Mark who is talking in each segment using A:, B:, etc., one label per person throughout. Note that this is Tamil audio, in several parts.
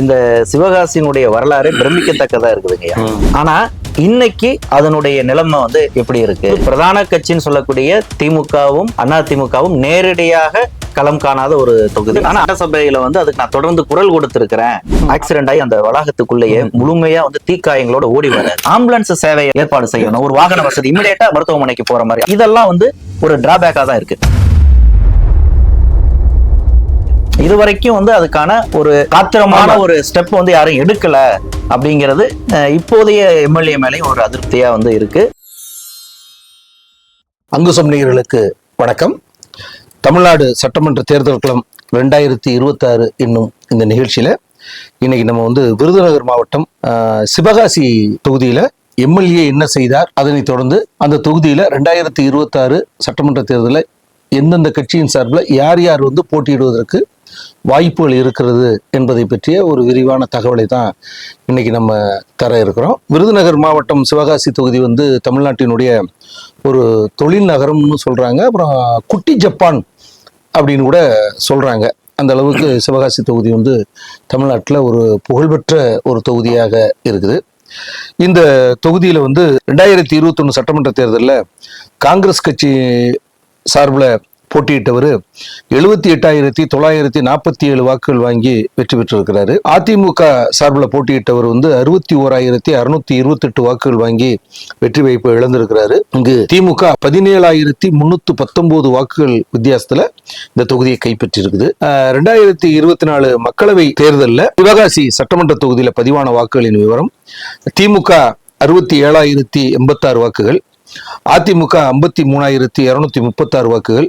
A: இந்த சிவகாசியினுடைய வரலாறு பிரமிக்கத்தக்கதா இருக்குதுங்கய்யா. ஆனா இன்னைக்கு அதனுடைய நிலைமை வந்து எப்படி இருக்கு? பிரதான கட்சின்னு சொல்லக்கூடிய திமுகவும் அண்ணா திமுகவும் நேரடியாக களம் காணாத ஒரு தொகுதி. ஆனா சட்டசபையில வந்து அதுக்கு நான் தொடர்ந்து குரல் கொடுத்திருக்கிறேன். ஆக்சிடென்ட் ஆகி அந்த வளாகத்துக்குள்ளேயே முழுமையா வந்து தீக்காயங்களோட ஓடி வர ஆம்புலன்ஸ் சேவையை ஏற்பாடு செய்யணும். ஒரு வாகன வசதி இமிடியேட்டா மருத்துவமனைக்கு போற மாதிரி. இதெல்லாம் வந்து ஒரு டிராபேக்கா தான் இருக்கு. இதுவரைக்கும் வந்து அதுக்கான ஒரு காத்திரமான ஒரு ஸ்டெப் வந்து யாரும் எடுக்கல அப்படிங்கிறது இப்போதைய எம்எல்ஏ மேலேயும் ஒரு அதிருப்தியா வந்து இருக்கு.
B: அங்குசம் நேயர்களுக்கு வணக்கம். தமிழ்நாடு சட்டமன்ற தேர்தல் களம் ரெண்டாயிரத்தி இருபத்தாறு என்னும் இந்த நிகழ்ச்சியில இன்னைக்கு நம்ம வந்து விருதுநகர் மாவட்டம் சிவகாசி தொகுதியில எம்எல்ஏ என்ன செய்தார் அதனைத் தொடர்ந்து அந்த தொகுதியில ரெண்டாயிரத்தி இருபத்தாறு சட்டமன்ற தேர்தலில் எந்தெந்த கட்சியின் சார்பில் யார் யார் வந்து போட்டியிடுவதற்கு வாய்ப்புகள் இருக்கிறது என்பதை பற்றிய ஒரு விரிவான தகவலை தான் இன்னைக்கு நம்ம தர இருக்கிறோம். விருதுநகர் மாவட்டம் சிவகாசி தொகுதி வந்து தமிழ்நாட்டினுடைய ஒரு தொழில் நகரம்னு சொல்றாங்க. அப்புறம் குட்டி ஜப்பான் அப்படின்னு கூட சொல்றாங்க. அந்த அளவுக்கு சிவகாசி தொகுதி வந்து தமிழ்நாட்டில் ஒரு புகழ்பெற்ற ஒரு தொகுதியாக இருக்குது. இந்த தொகுதியில் வந்து ரெண்டாயிரத்தி இருபத்தொன்று சட்டமன்ற தேர்தலில் காங்கிரஸ் கட்சி சார்பில் போட்டியிட்டவர் எழுபத்தி எட்டாயிரத்தி தொள்ளாயிரத்தி நாற்பத்தி ஏழு வாக்குகள் வாங்கி வெற்றி பெற்றிருக்கிறாரு. அதிமுக சார்பில் போட்டியிட்டவர் வந்து அறுபத்தி ஓராயிரத்தி அறுநூத்தி இருபத்தெட்டு வாக்குகள் வாங்கி வெற்றி வாய்ப்பு இழந்திருக்கிறாரு. இங்கு திமுக பதினேழாயிரத்தி முன்னூத்தி பத்தொன்பது வாக்குகள் வித்தியாசத்துல இந்த தொகுதியை கைப்பற்றியிருக்குது ரெண்டாயிரத்தி இருபத்தி நாலு மக்களவை தேர்தலில் சிவகாசி சட்டமன்ற தொகுதியில் பதிவான வாக்குகளின் விவரம் திமுக அறுபத்தி ஏழாயிரத்தி எண்பத்தாறு வாக்குகள் அதிமுக ஐம்பத்தி மூணாயிரத்தி இருநூத்தி முப்பத்தாறு வாக்குகள்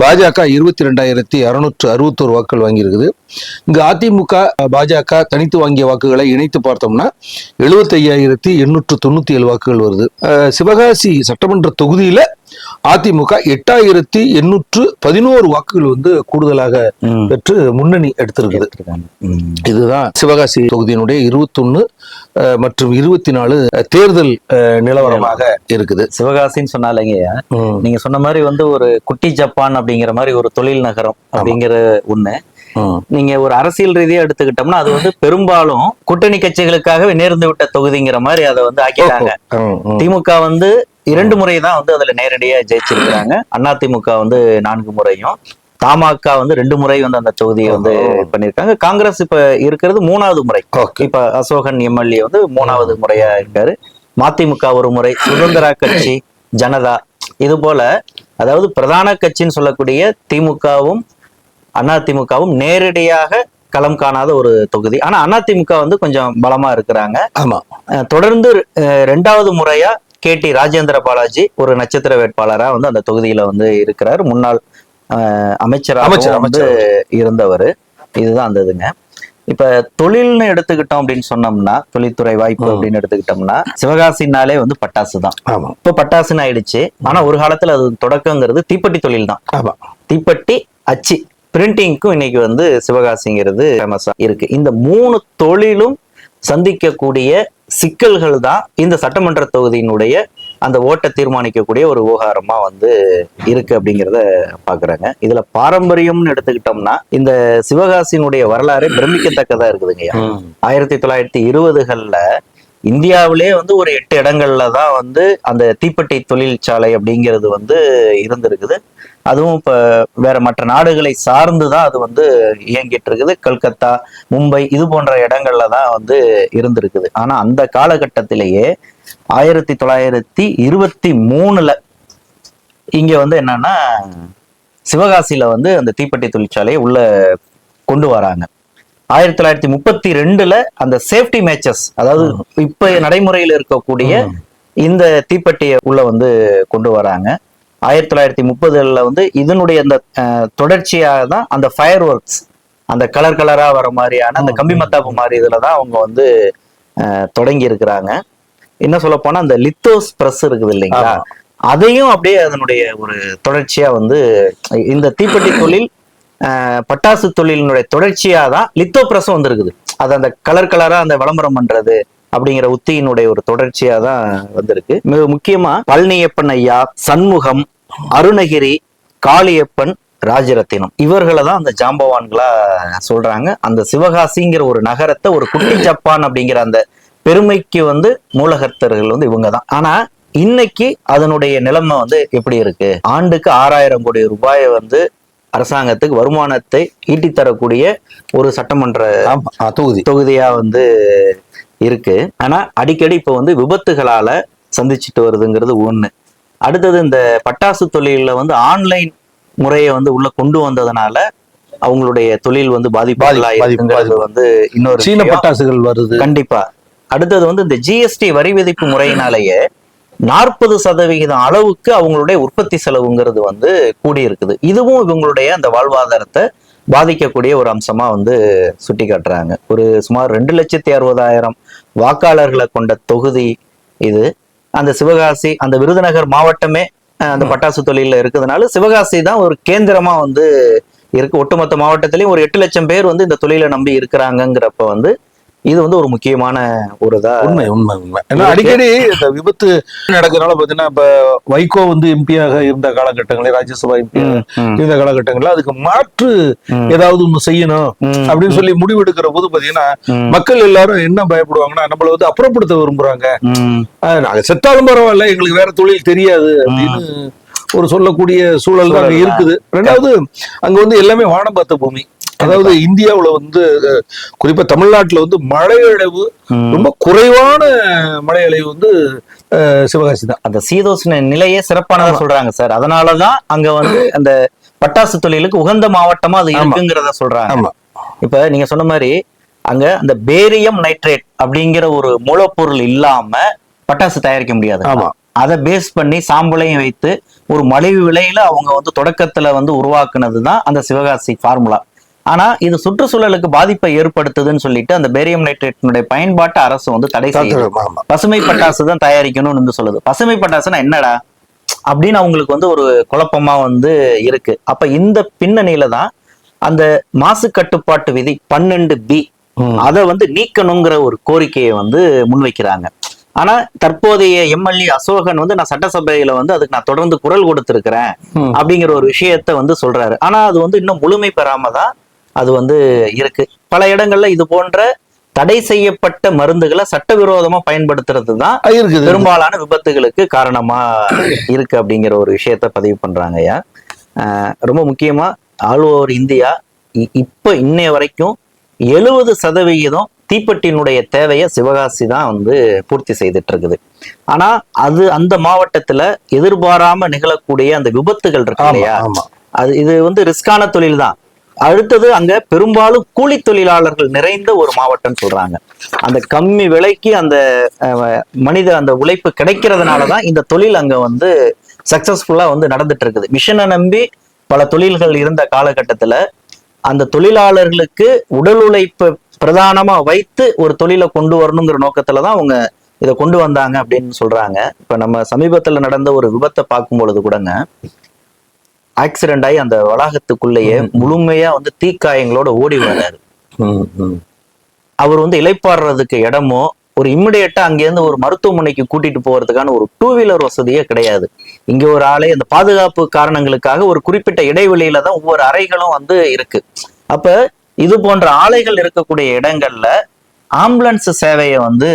B: பாஜக இருபத்தி ரெண்டாயிரத்தி அறுநூற்று அறுபத்தோரு வாக்குகள் வாங்கியிருக்குது. இங்கு அதிமுக பாஜக தனித்து வாங்கிய வாக்குகளை இணைத்து பார்த்தோம்னா எழுபத்தி ஐயாயிரத்தி எண்ணூற்று தொண்ணூத்தி ஏழு வாக்குகள் வருது. சிவகாசி சட்டமன்ற தொகுதியில அதிமுக எட்டாயிரத்தி எண்ணூற்று பதினோரு வாக்குகள் வந்து கூடுதலாக பெற்று முன்னணி எடுத்திருக்குது. இதுதான் சிவகாசி தொகுதியினுடைய இருபத்தொன்னு மற்றும் இருபத்தி நாலு தேர்தல் நிலவரமாக இருக்குது.
A: சிவகாசின்னு சொன்னாலேங்கய்யா
B: ம்,
A: நீங்க சொன்ன மாதிரி வந்து ஒரு குட்டி ஜப்பான் அப்படிங்கிற மாதிரி ஒரு தொழில் நகரம் அப்படிங்கிற ஒண்ணு. நீங்க ஒரு அரசியல் ரீதியா எடுத்துக்கிட்டோம்னா அது வந்து பெரும்பாலும் கூட்டணி கட்சிகளுக்காகவே நேர்ந்து விட்ட தொகுதிங்கிற மாதிரி அதை வந்து ஆக்கிட்டாங்க. திமுக வந்து இரண்டு முறை தான் வந்து அதுல நேரடியா ஜெயிச்சிருக்கிறாங்க. அண்ணா திமுக வந்து நான்கு முறையும் தமாக வந்து ரெண்டு முறை வந்து அந்த தொகுதியை வந்து பண்ணிருக்காங்க காங்கிரஸ் இப்ப இருக்கிறது மூணாவது முறை. இப்ப அசோகன் எம்எல்ஏ வந்து மூணாவது முறையா இருக்காரு. மதிமுக ஒரு முறை சுதந்திரா கட்சி ஜனதா இது போல அதாவது பிரதான கட்சின்னு சொல்லக்கூடிய திமுகவும் அதிமுகவும் நேரடியாக களம் காணாத ஒரு தொகுதி. ஆனா அதிமுக வந்து கொஞ்சம் பலமா இருக்கிறாங்க.
B: ஆமா.
A: தொடர்ந்து ரெண்டாவது முறையா கே டி ராஜேந்திர பாலாஜி ஒரு நட்சத்திர வேட்பாளரா வந்து அந்த தொகுதியில வந்து இருக்கிறார். முன்னாள் அமைச்சரா
B: அமைச்சர்,
A: வந்து இருந்தவர். இதுதான் அந்த இதுங்க. இப்ப தொழில்னு எடுத்துக்கிட்டோம் அப்படின்னு சொன்னோம்னா தொழில்துறை வாய்ப்பு. அப்படின்னு எடுத்துக்கிட்டோம்னா சிவகாசினாலே வந்து பட்டாசு தான்
B: ஆமா.
A: இப்ப பட்டாசுன்னு ஆயிடுச்சு. ஆனா ஒரு காலத்துல அது தொடக்கங்கிறது தீப்பெட்டி தொழில் தான்
B: ஆமா.
A: தீப்பெட்டி அச்சு பிரிண்டிங்க்கும் இன்னைக்கு வந்து சிவகாசிங்கிறது ஃபேமஸா இருக்கு. இந்த மூணு தொழிலும் சந்திக்கக்கூடிய சிக்கல்கள் தான் இந்த சட்டமன்ற தொகுதியினுடைய அந்த ஓட்டை தீர்மானிக்கக்கூடிய ஒரு விவகாரமா வந்து இருக்கு அப்படிங்கிறத பாக்குறாங்க. இதுல பாரம்பரியம்னு எடுத்துக்கிட்டோம்னா இந்த சிவகாசியினுடைய வரலாறு பிரமிக்கத்தக்கதா இருக்குதுங்கய்யா.
B: ம்,
A: ஆயிரத்தி தொள்ளாயிரத்தி இருபதுகள்ல இந்தியாவிலே வந்து ஒரு எட்டு இடங்கள்ல தான் வந்து அந்த தீப்பெட்டி தொழிற்சாலை அப்படிங்கிறது வந்து இருந்திருக்குது. அதுவும் இப்போ வேற மற்ற நாடுகளை சார்ந்து தான் அது வந்து இயங்கிட்டு இருக்குது. கல்கத்தா மும்பை இது போன்ற இடங்கள்ல தான் வந்து இருந்திருக்குது. ஆனா அந்த காலகட்டத்திலேயே ஆயிரத்தி தொள்ளாயிரத்தி இருபத்தி மூணுல இங்க வந்து என்னன்னா சிவகாசியில வந்து அந்த தீப்பெட்டி தொழிற்சாலையை உள்ள கொண்டு வராங்க. ஆயிரத்தி தொள்ளாயிரத்தி முப்பத்தி ரெண்டுல அந்த சேஃப்டி மேட்சஸ் அதாவது இப்ப நடைமுறையில் இருக்கக்கூடிய இந்த தீப்பெட்டியை உள்ள வந்து கொண்டு வராங்க. ஆயிரத்தி தொள்ளாயிரத்தி முப்பதுல வந்து இதனுடைய அந்த தொடர்ச்சியாக தான் அந்த ஃபயர் ஒர்க்ஸ் அந்த கலர் கலரா வர மாதிரியான அந்த கம்பி மத்தாப்பு மாதிரி இதுல தான் அவங்க வந்து தொடங்கி இருக்கிறாங்க என்ன சொல்ல போனா அந்த லித்தோஸ் பிரஸ் இருக்குது இல்லைங்களா. அதையும் அப்படியே அதனுடைய ஒரு தொடர்ச்சியா வந்து இந்த தீப்பெட்டி தொழில் பட்டாசு தொழிலினுடைய தொடர்ச்சியாக தான் லித்தோ பிரஸும் வந்திருக்குது. அது அந்த கலர் கலராக அந்த விளம்பரம் பண்ணுறது அப்படிங்கிற உத்தியினுடைய ஒரு தொடர்ச்சியாக தான் வந்திருக்கு. மிக முக்கியமாக பழனியப்பன் ஐயா சண்முகம் அருணகிரி காளியப்பன் ராஜரத்தினம். இவர்களை தான் அந்த ஜாம்பவான்களா சொல்றாங்க. அந்த சிவகாசிங்கிற ஒரு நகரத்தை ஒரு குட்டி ஜப்பான் அப்படிங்கிற அந்த பெருமைக்கு வந்து மூலகர்த்தர்கள் வந்து இவங்க தான் ஆனா இன்னைக்கு அதனுடைய நிலைமை வந்து எப்படி இருக்கு? ஆண்டுக்கு ஆறாயிரம் கோடி ரூபாயை வந்து அரசாங்கத்துக்கு வருமானத்தை ஈட்டித் தரக்கூடிய ஒரு சட்டமன்ற
B: தொகுதி.
A: தொகுதியா வந்து இருக்கு. ஆனா அடிக்கடி இப்ப வந்து விபத்துகளால சந்திச்சுட்டு வருதுங்கிறது ஒண்ணு. அடுத்தது இந்த பட்டாசு தொழில வந்து ஆன்லைன் முறையை வந்து உள்ள கொண்டு வந்ததுனால அவங்களுடைய தொழில் வந்து பாதிப்புகளா
B: பாதிப்பு,
A: இருக்குங்கிறது
B: பாதிப்பு.
A: வந்து இன்னொரு
B: சீன. பட்டாசுகள் வருது.
A: கண்டிப்பா. அடுத்தது வந்து இந்த ஜிஎஸ்டி வரி விதிப்பு முறையினாலேயே நாற்பது சதவிகிதம் அளவுக்கு அவங்களுடைய உற்பத்தி செலவுங்கிறது வந்து கூடி இருக்குது இதுவும் இவங்களுடைய அந்த வாழ்வாதாரத்தை பாதிக்கக்கூடிய ஒரு அம்சமா வந்து சுட்டி காட்டுறாங்க ஒரு சுமார் ரெண்டு லட்சத்தி அறுபதாயிரம் வாக்காளர்களை கொண்ட தொகுதி இது. அந்த சிவகாசி அந்த விருதுநகர் மாவட்டமே அந்த பட்டாசு தொழில இருக்கிறதுனால சிவகாசி தான் ஒரு கேந்திரமா வந்து இருக்கு. ஒட்டுமொத்த மாவட்டத்திலயும் ஒரு எட்டு லட்சம் பேர் வந்து இந்த தொழிலை நம்பி இருக்கிறாங்கங்கிறப்ப வந்து இது வந்து ஒரு முக்கியமான ஒரு இதா
B: உண்மை உண்மை உண்மை. ஏன்னா அடிக்கடி இந்த விபத்து நடக்கிறதுனால பாத்தீங்கன்னா இப்ப வைகோ வந்து எம்பியாக இருந்த காலகட்டங்களே ராஜ்யசபா எம்பி இருந்த காலகட்டங்கள்ல அதுக்கு மாற்று ஏதாவது ஒண்ணு செய்யணும் அப்படின்னு சொல்லி முடிவெடுக்கிற போது பாத்தீங்கன்னா மக்கள் எல்லாரும் என்ன பயப்படுவாங்கன்னா நம்மள வந்து அப்புறப்படுத்த விரும்புறாங்க. நாங்க செத்தாலும் பரவாயில்ல எங்களுக்கு வேற தொழில் தெரியாது அப்படின்னு ஒரு சொல்லக்கூடிய சூழல் தான் அங்க இருக்குது. ரெண்டாவது அங்க வந்து எல்லாமே வானம் பார்த்த பூமி. அதாவது இந்தியாவுல வந்து குறிப்பா தமிழ்நாட்டுல வந்து மழை அளவு. ரொம்ப குறைவான மழை அளவு வந்து சிவகாசி தான்.
A: அந்த சீதோஷ்ண நிலையே சிறப்பானதா சொல்றாங்க சார். அதனாலதான் அங்க வந்து அந்த பட்டாசு தொழிலுக்கு உகந்த மாவட்டமா அது. இருக்குங்கிறத சொல்றாங்க. இப்ப நீங்க சொன்ன மாதிரி அங்க அந்த பேரியம் நைட்ரேட் அப்படிங்கிற ஒரு மூலப்பொருள் இல்லாம பட்டாசு தயாரிக்க முடியாது.
B: ஆமா.
A: அதை பேஸ் பண்ணி சாம்பலையும் வைத்து ஒரு மலிவு விலையில அவங்க வந்து தொடக்கத்துல வந்து உருவாக்குனது தான் அந்த சிவகாசி ஃபார்முலா ஆனா இது சுற்றுச்சூழலுக்கு பாதிப்பை ஏற்படுத்துதுன்னு சொல்லிட்டு அந்த பேரியம் நைட்ரேட்டினுடைய பயன்பாட்டை அரசு வந்து தடை செய்யுது
B: ஆமா.
A: பசுமை பட்டாசு தான் தயாரிக்கணும்னு வந்து சொல்லுது. பசுமை பட்டாசுனா என்னடா? அப்படின்னு அவங்களுக்கு வந்து ஒரு குழப்பமா வந்து இருக்கு. அப்ப இந்த பின்னணியில தான் அந்த மாசு கட்டுப்பாட்டு விதி பன்னெண்டு பி. அதை வந்து நீக்கணுங்கிற ஒரு கோரிக்கையை வந்து முன்வைக்கிறாங்க. ஆனா தற்போதைய எம்எல்ஏ அசோகன் வந்து நான் சட்டசபையில வந்து அதுக்கு நான் தொடர்ந்து குரல் கொடுத்திருக்கிறேன். அப்படிங்கிற ஒரு விஷயத்த வந்து சொல்றாரு. ஆனா அது வந்து இன்னும் முழுமை பெறாம தான் அது வந்து இருக்கு. பல இடங்கள்ல இது போன்ற தடை செய்யப்பட்ட மருந்துகளை சட்டவிரோதமா பயன்படுத்துறது தான் பெரும்பாலான விபத்துகளுக்கு காரணமா இருக்கு அப்படிங்கிற ஒரு விஷயத்த பதிவு பண்றாங்க ஐயா. ரொம்ப முக்கியமா ஆளுவோர் இந்தியா இ- இப்ப இன்னைய வரைக்கும் எழுபது சதவிகிதம் தீப்பெட்டியினுடைய தேவையை சிவகாசி தான் வந்து பூர்த்தி செய்துட்டு இருக்குது ஆனா அது அந்த மாவட்டத்துல எதிர்பாராம நிகழக்கூடிய அந்த விபத்துகள் இருக்கு இல்லையா? அது இது வந்து ரிஸ்கான தொழில் தான் அடுத்தது அங்க பெரும்பாலும் கூலி தொழிலாளர்கள் நிறைந்த ஒரு மாவட்டம் சொல்றாங்க. அந்த கம்மி விலைக்கு அந்த அஹ், மனித அந்த உழைப்பு கிடைக்கிறதுனாலதான் இந்த தொழில் அங்க வந்து சக்சஸ்ஃபுல்லா வந்து நடந்துட்டு இருக்குது. மிஷனை நம்பி பல தொழில்கள் இருந்த காலகட்டத்துல அந்த தொழிலாளர்களுக்கு உடல் உழைப்பு பிரதானமா வைத்து ஒரு தொழிலை கொண்டு வரணுங்கிற நோக்கத்துல தான் அவங்க இதை கொண்டு வந்தாங்க அப்படின்னு சொல்றாங்க. இப்ப நம்ம சமீபத்துல நடந்த ஒரு விபத்தை பார்க்கும் பொழுது கூடங்க ஆக்சிடென்ட் ஆகி அந்த வளாகத்துக்குள்ளேயே முழுமையா வந்து தீக்காயங்களோட ஓடி வர்றாரு. அவர் வந்து இளைப்பாடுறதுக்கு இடமோ ஒரு இம்மிடியட்டா அங்கேருந்து ஒரு மருத்துவமனைக்கு கூட்டிட்டு போறதுக்கான ஒரு டூ வீலர் வசதியே கிடையாது. இங்க ஒரு ஆளே அந்த பாதுகாப்பு காரணங்களுக்காக ஒரு குறிப்பிட்ட இடைவெளியில தான் ஒவ்வொரு அறைகளும் வந்து இருக்கு. அப்ப இது போன்ற ஆலைகள் இருக்கக்கூடிய இடங்கள்ல ஆம்புலன்ஸ் சேவையை வந்து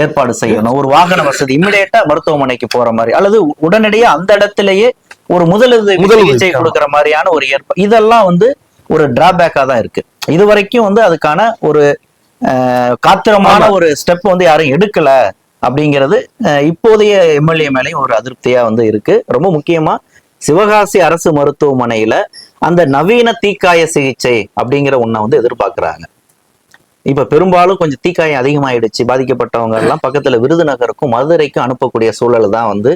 A: ஏற்பாடு செய்யணும். ஒரு வாகன வசதி இம்மிடியட்டா மருத்துவமனைக்கு போற மாதிரி அல்லது உடனடியா அந்த இடத்திலேயே ஒரு முதலுதவி சிகிச்சை. கொடுக்கிற மாதிரியான ஒரு ஏற்ப இதெல்லாம் வந்து ஒரு டிராபேக்கா தான் இருக்கு. இது வரைக்கும் வந்து அதுக்கான ஒரு காத்திரமான ஒரு ஸ்டெப் வந்து யாரும் எடுக்கல அப்படிங்கிறது இப்போதைய எம்எல்ஏ மேலேயும் ஒரு அதிருப்தியா வந்து இருக்கு. ரொம்ப முக்கியமா சிவகாசி அரசு மருத்துவமனையில அந்த நவீன தீக்காய சிகிச்சை அப்படிங்கிற ஒண்ணை வந்து எதிர்பார்க்கறாங்க. இப்ப பெரும்பாலும் கொஞ்சம் தீக்காயம் அதிகமாயிடுச்சு. பாதிக்கப்பட்டவங்க எல்லாம் பக்கத்துல விருதுநகருக்கும் மதுரைக்கும் அனுப்பக்கூடிய சூழல் தான் வந்து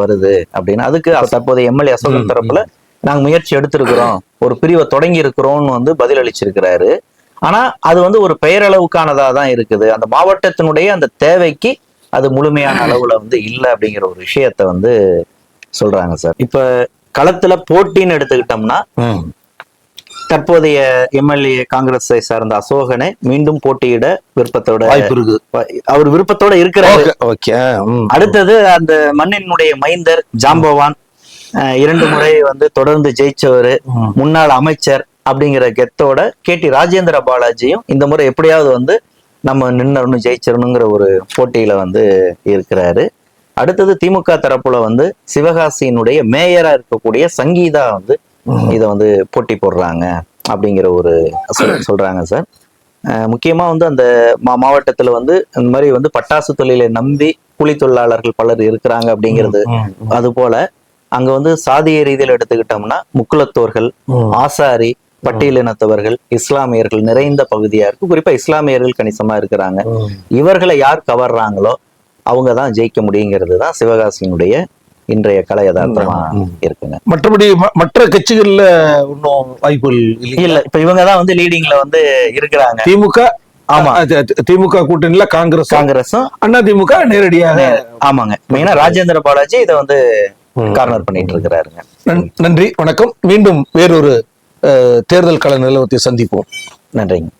A: வருது. அப்படின்னு அதுக்கு தற்போதைய எம்எல்ஏ அசோகன் தரப்புல நாங்க முயற்சி எடுத்திருக்கிறோம். ஒரு பிரிவை தொடங்கி இருக்கிறோம்னு வந்து பதில் அளிச்சிருக்கிறாரு ஆனா அது வந்து ஒரு பெயரளவுக்கானதா தான் இருக்குது. அந்த மாவட்டத்தினுடைய அந்த தேவைக்கு அது முழுமையான அளவுல வந்து இல்லை அப்படிங்கிற ஒரு விஷயத்த வந்து சொல்றாங்க சார். இப்ப களத்துல போட்டின்னு எடுத்துக்கிட்டோம்னா. தற்போதைய எம்எல்ஏ காங்கிரஸை சார்ந்த அசோகனை மீண்டும் போட்டியிட விருப்பத்தோட அவர் விருப்பத்தோட இருக்கிறாரு. அடுத்தது அந்த மண்ணினுடைய மைந்தர் ஜாம்பவான் இரண்டு முறை வந்து தொடர்ந்து ஜெயிச்சவர் முன்னாள் அமைச்சர் அப்படிங்கிற கெத்தோட கே டி ராஜேந்திர பாலாஜியும் இந்த முறை எப்படியாவது வந்து நம்ம நின்னரணும் ஜெயிச்சிடணுங்கிற ஒரு போட்டியில வந்து இருக்கிறாரு. அடுத்தது திமுக தரப்புல வந்து சிவகாசியினுடைய மேயரா இருக்கக்கூடிய சங்கீதா வந்து இதை வந்து போட்டி போடுறாங்க அப்படிங்கிற ஒரு சொல்- சொல்றாங்க சார். அஹ் முக்கியமா வந்து அந்த மா மாவட்டத்துல வந்து இந்த மாதிரி வந்து பட்டாசு தொழிலை நம்பி கூலி தொழிலாளர்கள் பலர் இருக்கிறாங்க அப்படிங்கிறது அது போல அங்க வந்து சாதிய ரீதியில் எடுத்துக்கிட்டோம்னா முக்குலத்தோர்கள் ஆசாரி பட்டியலினத்தவர்கள் இஸ்லாமியர்கள் நிறைந்த பகுதியா இருக்கு. குறிப்பா இஸ்லாமியர்கள் கணிசமா இருக்கிறாங்க. இவர்களை யார் கவர்றாங்களோ அவங்க தான் ஜெயிக்க முடியுங்கிறது தான் சிவகாசியினுடைய இன்றைய கலை யதார்த்தமா இருக்குங்க.
B: மற்றபடி மற்ற கட்சிகள்ல இன்னும் வாய்ப்புகள் இல்லை
A: இப்ப இவங்க தான் வந்து லீடிங்ல வந்து இருக்கிறாங்க.
B: திமுக
A: ஆமா.
B: திமுக கூட்டணியில காங்கிரஸ்
A: காங்கிரஸும்
B: அண்ணா திமுக நேரடியாக
A: ஆமாங்க. மெயினா ராஜேந்திர பாலாஜி இதை வந்து கார்னர் பண்ணிட்டு இருக்கிறாருங்க
B: நன்- நன்றி வணக்கம். மீண்டும் வேறொரு தேர்தல் கள நிலவரத்தை சந்திப்போம்.
A: நன்றிங்க.